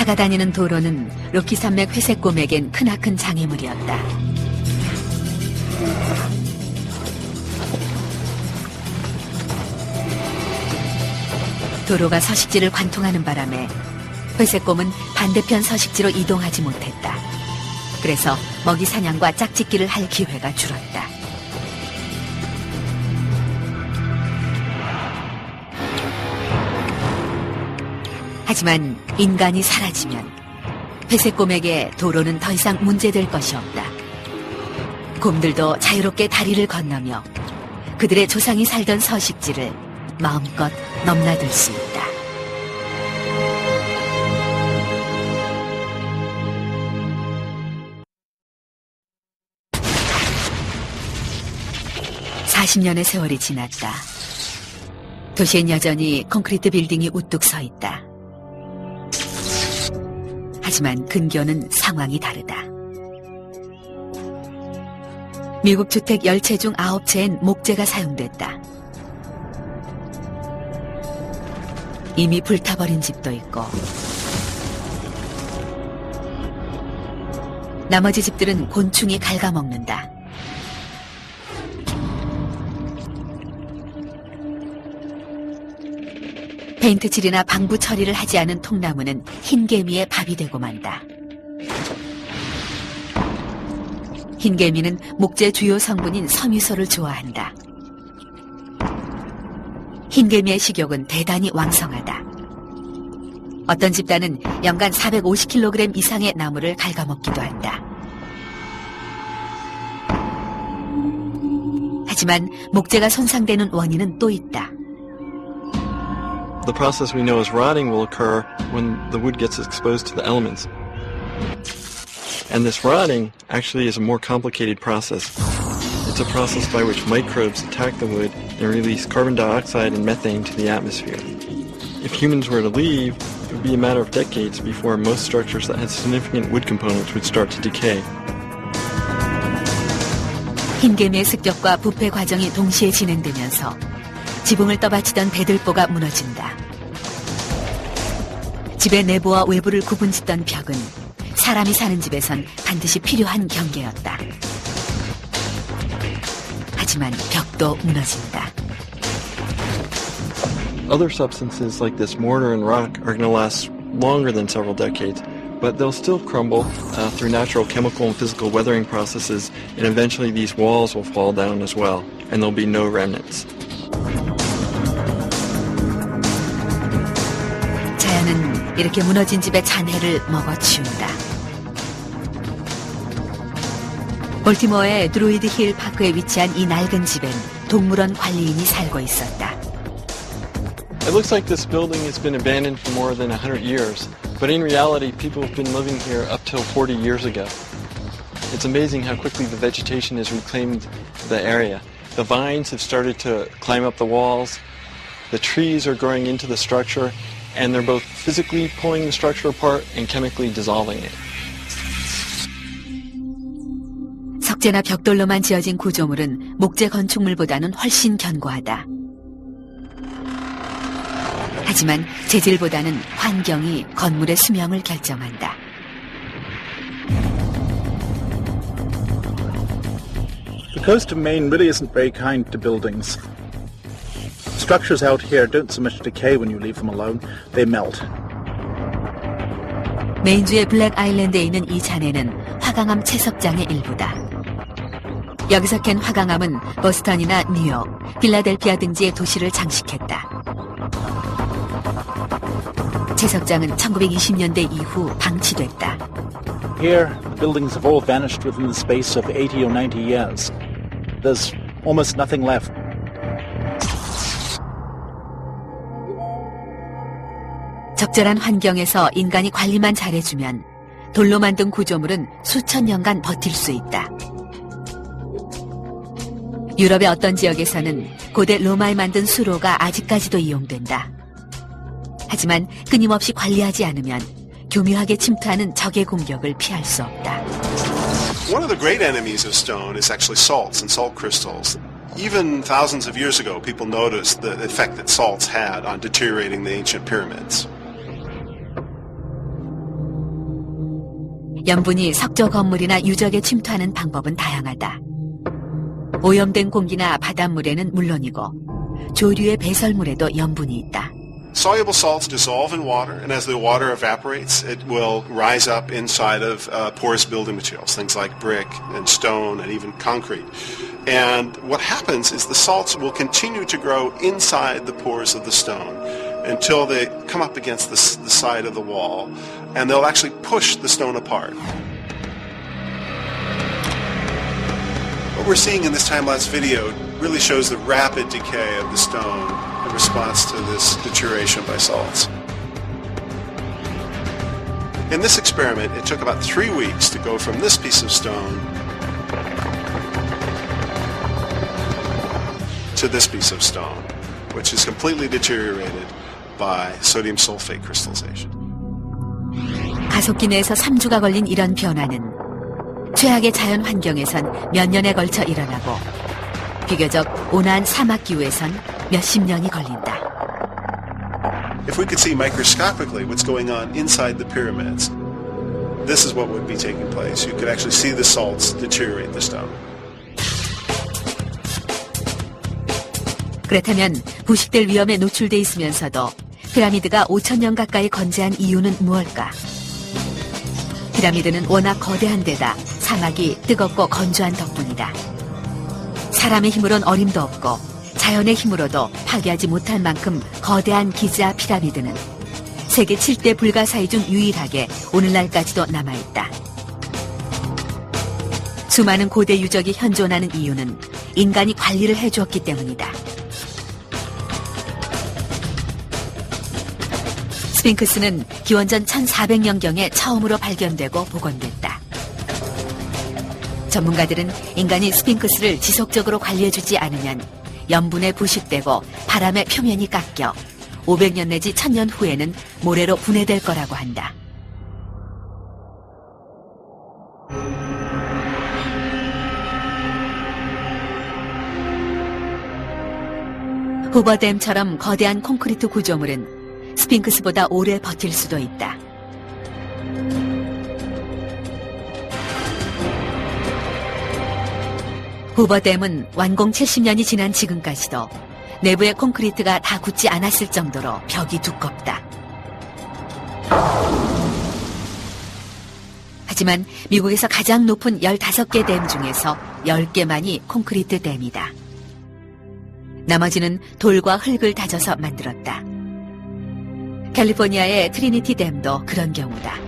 차가 다니는 도로는 로키 산맥 회색곰에겐 크나큰 장애물이었다. 도로가 서식지를 관통하는 바람에 회색곰은 반대편 서식지로 이동하지 못했다. 그래서 먹이 사냥과 짝짓기를 할 기회가 줄었다. 하지만 인간이 사라지면 회색곰에게 도로는 더 이상 문제될 것이 없다. 곰들도 자유롭게 다리를 건너며 그들의 조상이 살던 서식지를 마음껏 넘나들 수 있다. (40년의) 세월이 지났다. 도시엔 여전히 콘크리트 빌딩이 우뚝 서 있다. 하지만 근교는 상황이 다르다. 미국 주택 10채 중 9채엔 목재가 사용됐다. 이미 불타버린 집도 있고 나머지 집들은 곤충이 갉아먹는다. 페인트 칠이나 방부 처리를 하지 않은 통나무는 흰 개미의 밥이 되고 만다. 흰 개미는 목재 주요 성분인 섬유소를 좋아한다. 흰 개미의 식욕은 대단히 왕성하다. 어떤 집단은 연간 450kg 이상의 나무를 갉아먹기도 한다. 하지만 목재가 손상되는 원인은 또 있다. The process we know as rotting will occur when the wood gets exposed to the elements. And this rotting actually is a more complicated process. It's a process by which microbes attack the wood and release carbon dioxide and methane to the atmosphere. If humans were to leave, it would be a matter of decades before most structures that had significant wood components would start to decay. 흰개미의 습격과 부패 과정이 동시에 진행되면서 지붕을 떠받치던 배들보가 무너진다. 집의 내부와 외부를 구분짓던 벽은 사람이 사는 집에선 반드시 필요한 경계였다. 하지만 벽도 무너진다. Other substances like this mortar and rock are going to last longer than several decades, but they'll still crumble uh, through natural chemical and physical weathering processes, and eventually these walls will fall down as well, and there'll be no remnants. 이렇게 무너진 집의 잔해를 먹어치운다. 볼티모어의 드루이드 힐 파크에 위치한 이 낡은 집엔 동물원 관리인이 살고 있었다. It looks like this building has been abandoned for more than 100 years, but in reality, people have been living here up till 40 years ago. It's amazing how quickly the vegetation has reclaimed the area. The vines have started to climb up the walls, the trees are growing into the structure, and they're both physically pulling the structure apart and chemically dissolving it. 석재나 벽돌로만 지어진 구조물은 목재 건축물보다는 훨씬 견고하다. 하지만 재질보다는 환경이 건물의 수명을 결정한다. The coast of Maine really isn't very kind to buildings. Structures out here don't so much decay when you leave them alone, they melt. 메인주의 블랙 아일랜드에 있는 이 잔해는 화강암 채석장의 일부다. 여기서 캔 화강암은 보스턴이나 뉴욕, 필라델피아 등지의 도시를 장식했다. 채석장은 1920년대 이후 방치됐다. Here, the buildings have all vanished within the space of 80 or 90 years. There's almost nothing left. 적절한 환경에서 인간이 관리만 잘해주면 돌로 만든 구조물은 수천 년간 버틸 수 있다. 유럽의 어떤 지역에서는 고대 로마에 만든 수로가 아직까지도 이용된다. 하지만 끊임없이 관리하지 않으면 교묘하게 침투하는 적의 공격을 피할 수 없다. One of the great enemies of stone is actually salts and salt crystals. Even thousands of years ago, people noticed the effect that salts had on deteriorating the ancient pyramids. 염분이 석조 건물이나 유적에 침투하는 방법은 다양하다. 오염된 공기나 바닷물에는 물론이고 조류의 배설물에도 염분이 있다. Soluble salts dissolve in water, and as the water evaporates, it will rise up inside of uh, porous building materials, things like brick and stone and even concrete. And what happens is the salts will continue to grow inside the pores of the stone until they come up against the, the side of the wall, and they'll actually push the stone apart. What we're seeing in this time-lapse video really shows the rapid decay of the stone in response to this deterioration by salts. In this experiment, it took about three weeks to go from this piece of stone to this piece of stone, which is completely deteriorated by sodium sulfate crystallization. 가속기 내에서 3주가 걸린 이런 변화는 최악의 자연 환경에선 몇 년에 걸쳐 일어나고 비교적 온화한 사막 기후에선 몇십 년이 걸린다. If we could see microscopically what's going on inside the pyramids, this is what would be taking place. You could actually see the salts deteriorate the stone. 그렇다면 부식될 위험에 노출돼 있으면서도 피라미드가 5천 년 가까이 건재한 이유는 무엇일까? 피라미드는 워낙 거대한 데다 사막이 뜨겁고 건조한 덕분이다. 사람의 힘으론 어림도 없고 자연의 힘으로도 파괴하지 못할 만큼 거대한 기자 피라미드는 세계 7대 불가사의 중 유일하게 오늘날까지도 남아있다. 수많은 고대 유적이 현존하는 이유는 인간이 관리를 해주었기 때문이다. 스핑크스는 기원전 1400년경에 처음으로 발견되고 복원됐다. 전문가들은 인간이 스핑크스를 지속적으로 관리해주지 않으면 염분에 부식되고 바람의 표면이 깎여 500년 내지 1000년 후에는 모래로 분해될 거라고 한다. 후버댐처럼 거대한 콘크리트 구조물은 스핑크스보다 오래 버틸 수도 있다. 후버댐은 완공 70년이 지난 지금까지도 내부의 콘크리트가 다 굳지 않았을 정도로 벽이 두껍다. 하지만 미국에서 가장 높은 15개 댐 중에서 10개만이 콘크리트 댐이다. 나머지는 돌과 흙을 다져서 만들었다. 캘리포니아의 트리니티 댐도 그런 경우다.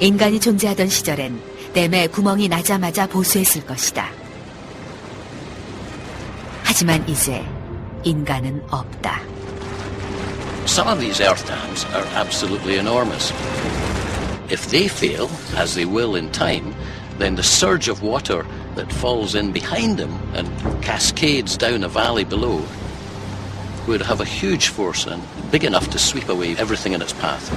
인간이 존재하던 시절엔 댐에 구멍이 나자마자 보수했을 것이다. 하지만 이제 인간은 없다. Some of these earth dams are absolutely enormous. If they fail, as they will in time, then the surge of water that falls in behind them and cascades down a valley below would have a huge force and big enough to sweep away everything in its path.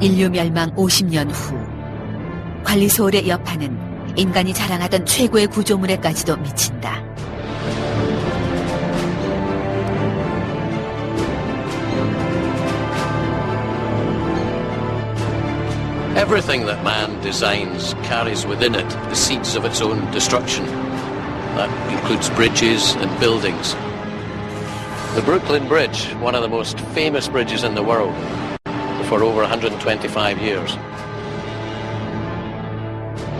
인류 멸망 50년 후 관리 소홀의 여파는 인간이 자랑하던 최고의 구조물에까지도 미친다. Everything that man designs carries within it the seeds of its own destruction. That includes bridges and buildings. The Brooklyn Bridge, one of the most famous bridges in the world, for over 125 years.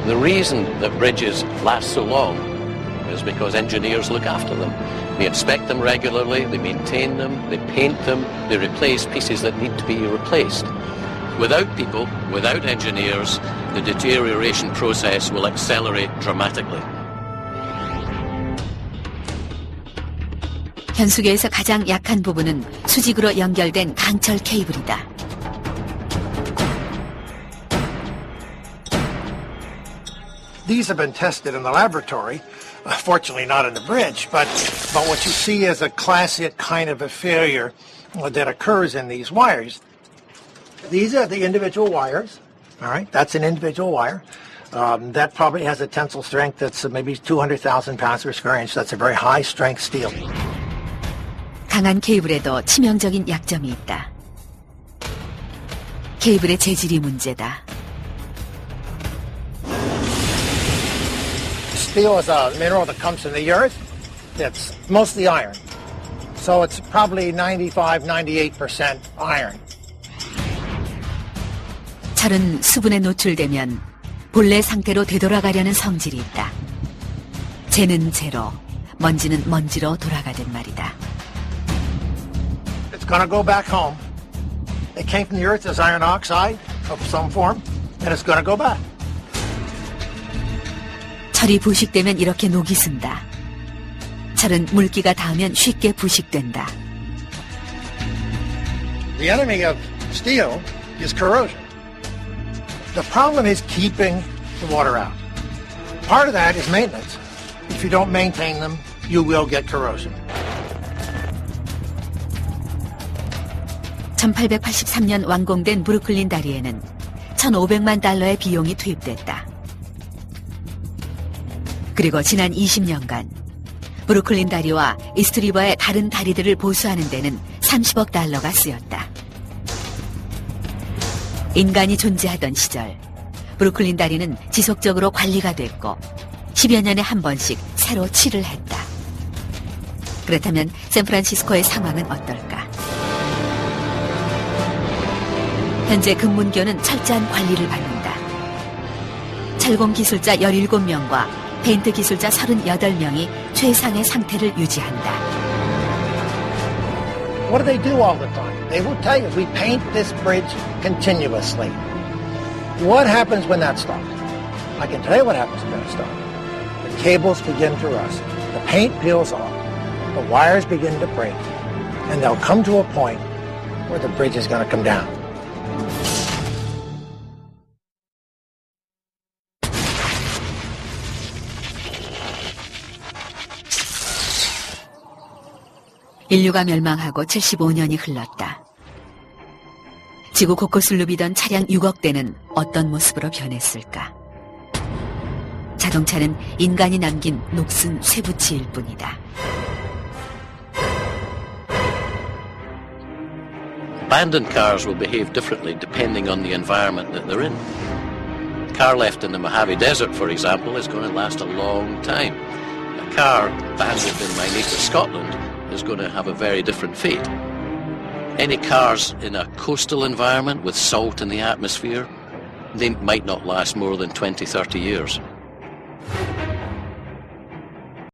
The reason that bridges last so long is because engineers look after them. They inspect them regularly, they maintain them, they paint them, they replace pieces that need to be replaced. Without people, without engineers, the deterioration process will accelerate dramatically. 현수계에서 가장 약한 부분은 수직으로 연결된 강철 케이블이다. These have been tested in the laboratory. Uh, Fortunately, not in the bridge, but, but what you see is a classic kind of a failure uh, that occurs in these wires. These are the individual wires, All right, that's an individual wire. Um, that probably has a tensile strength that's uh, maybe 200,000 pounds per square inch. That's a very high strength steel. 강한 케이블에도 치명적인 약점이 있다. 케이블의 재질이 문제다. Steel is a mineral that comes from the earth. It's mostly iron. So it's probably 95, 98% iron. 철은 수분에 노출되면 본래 상태로 되돌아가려는 성질이 있다. 재는 재로, 먼지는 먼지로 돌아가든 말이다. It's to go back home. It came from the earth as iron oxide of some form, and it's to go back. 철이 부식되면 이렇게 녹이 쓴다. 철은 물기가 닿으면 쉽게 부식된다. The enemy of steel is corrosion. The problem is keeping the water out. Part of that is maintenance. If you don't maintain them, you will get corrosion. 1883년 완공된 브루클린 다리에는 1,500만 달러의 비용이 투입됐다. 그리고 지난 20년간 브루클린 다리와 이스트리버의 다른 다리들을 보수하는 데는 30억 달러가 쓰였다. 인간이 존재하던 시절 브루클린 다리는 지속적으로 관리가 됐고 10여 년에 한 번씩 새로 칠을 했다. 그렇다면 샌프란시스코의 상황은 어떨까? 현재 금문교는 철저한 관리를 받는다. 철공 기술자 17명과 페인트 기술자 38명이 최상의 상태를 유지한다. What do they do all the time? They will tell you, we paint this bridge continuously. What happens when that stops? I can tell you what happens when that stops. The cables begin to rust. The paint peels off. The wires begin to break. And they'll come to a point where the bridge is going to come down. 인류가 멸망하고 75년이 흘렀다. 지구 곳곳을 누비던 차량 6억 대는 어떤 모습으로 변했을까? 자동차는 인간이 남긴 녹슨 쇠붙이일 뿐이다. Is going to have a very different fate. Any cars in a coastal environment with salt in the atmosphere, they might not last more than 20, 30 years.